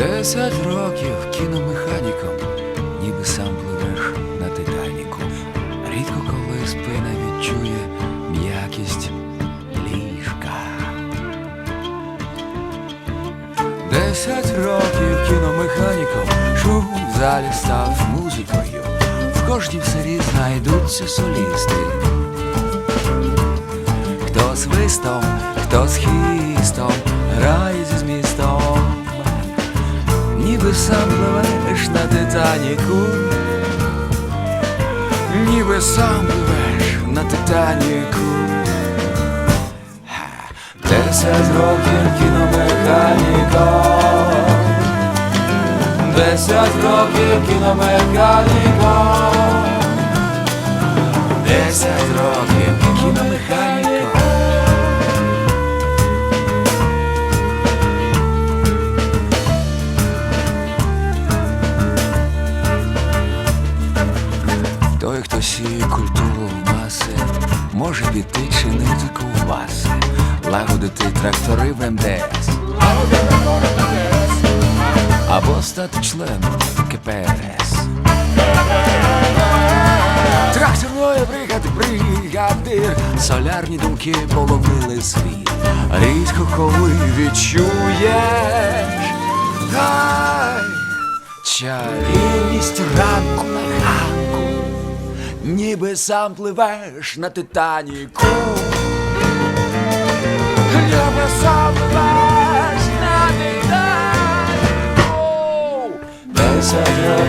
Десять років кіномеханіком, ніби сам пливеш на Титаніку. Рідко коли спина відчує м'якість ліжка. Десять років кіномеханіком, шум в залі став музикою. В кожній сирі знайдуться солісти. Хто свистом, хто з хістом, грає ніби сам пливеш на Титаніку, ніби сам пливеш на Титаніку. Десять років кіномеханіко, десять років кіномеханіко, десять років Той, хто сіє культуру в маси, може піти чинити ковбаси, лагодити трактори в МДС. Або стати членом КПРС. Тракторної бригади бригадир, солярні думки полонили світ. Рідко коли відчуєш, ай, чарівність ранку, ніби сам пливеш на Титаніку. Ніби сам пливеш на Титаніку. Десять